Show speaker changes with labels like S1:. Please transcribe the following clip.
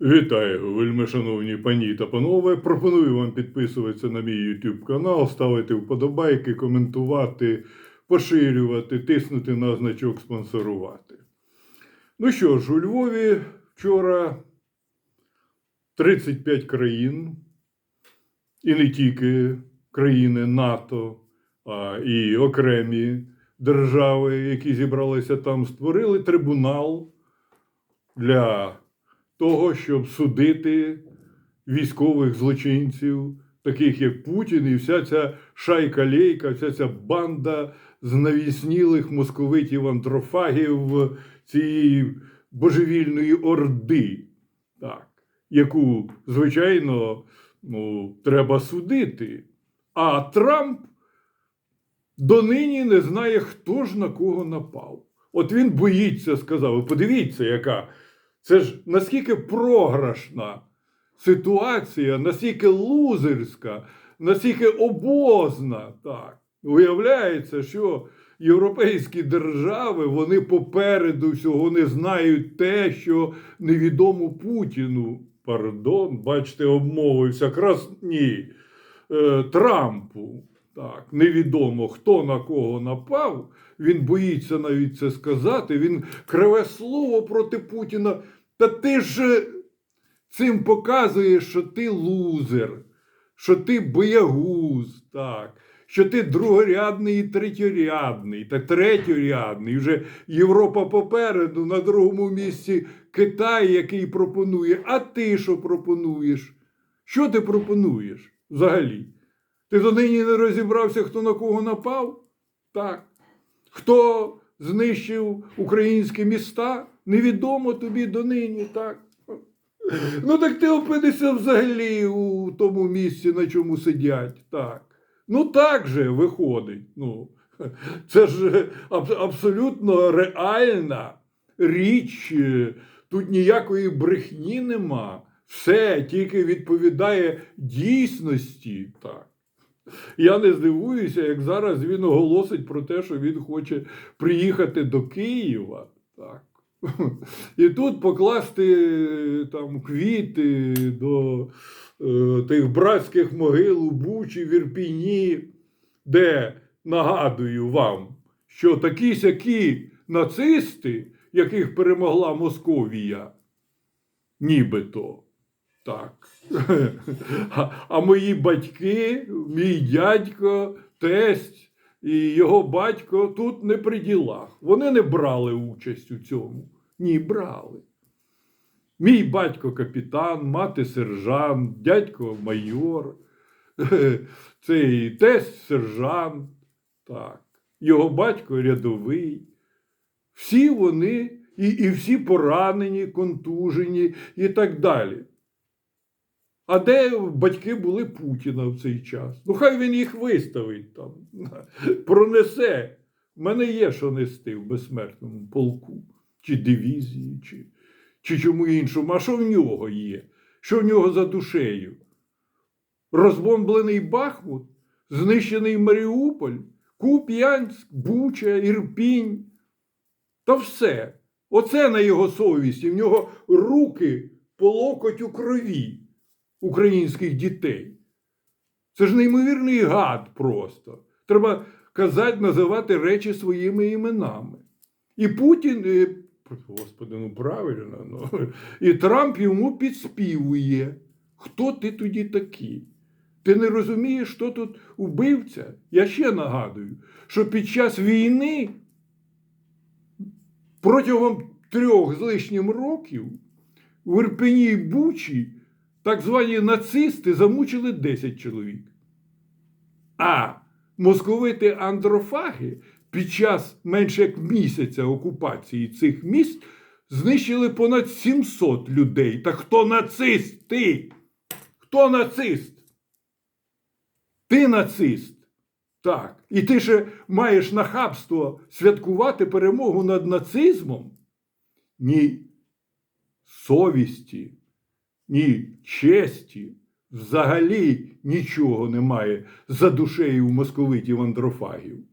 S1: Вітаю, вельми шановні пані та панове. Пропоную вам підписуватися на мій YouTube канал, ставити вподобайки, коментувати, поширювати, тиснути на значок спонсорувати. Ну що ж, у Львові вчора 35 країн, і не тільки країни НАТО, а і окремі держави, які зібралися там, створили трибунал для того, щоб судити військових злочинців, таких як Путін, і вся ця шайка-лейка, вся ця банда знавіснілих московитів антрофагів цієї божевільної орди, так, яку, звичайно, ну, треба судити. А Трамп донині не знає, хто ж на кого напав. От він боїться, сказав. Подивіться, яка це ж наскільки програшна ситуація, наскільки лузерська, наскільки обозна. Так. Виявляється, що європейські держави вони попереду всього не знають те, що невідомо Путіну. Пардон, бачите, обмовився якраз ні. Е, Трампу. Так, невідомо, хто на кого напав. Він боїться навіть це сказати. Він криве слово проти Путіна. Та ти ж цим показуєш, що ти лузер, що ти боягуз, так, що ти другорядний і третьорядний, та третьорядний. Вже Європа попереду, на другому місці Китай, який пропонує. А ти що пропонуєш? Що ти пропонуєш взагалі? Ти донині не розібрався, хто на кого напав? Так. Хто знищив українські міста? Невідомо тобі донині, так. Ну так ти опинишся взагалі у тому місці, на чому сидять. Так. Ну так же виходить. Ну, це ж аб- абсолютно реальна річ. Тут ніякої брехні нема. Все тільки відповідає дійсності. Так. Я не здивуюся, як зараз він оголосить про те, що він хоче приїхати до Києва. Так. І тут покласти е, там квіти до е, тих братських могил у Бучі, в Ірпіні, де нагадую вам, що такі сякі нацисти, яких перемогла Московія, нібито. Так. А, а мої батьки, мій дядько, тесть і його батько тут не при ділах. Вони не брали участь у цьому. Ні, брали. Мій батько капітан, мати сержант, дядько майор, цей тесть сержант, так. його батько рядовий. Всі вони і, і всі поранені, контужені і так далі. А де батьки були Путіна в цей час? Ну, хай він їх виставить там, пронесе. У мене є що нести в безсмертному полку, чи дивізії, чи, чи чому іншому. А що в нього є? Що в нього за душею? Розбомблений Бахмут, знищений Маріуполь, Куп'янськ, Буча, Ірпінь. Та все. Оце на його совісті. В нього руки по локоть у крові українських дітей. Це ж неймовірний гад просто. Треба казати, називати речі своїми іменами. І Путін, і, господи, ну правильно, ну, і Трамп йому підспівує. Хто ти тоді такий? Ти не розумієш, хто тут убивця? Я ще нагадую, що під час війни протягом трьох з лишнім років в Ірпені і Бучі так звані нацисти замучили 10 чоловік. А московити андрофаги під час менше як місяця окупації цих міст знищили понад 700 людей. Та хто нацист? Ти? Хто нацист? Ти нацист. Так. І ти ще маєш нахабство святкувати перемогу над нацизмом? Ні совісті, ні честі, взагалі нічого немає за душею московитів андрофагів.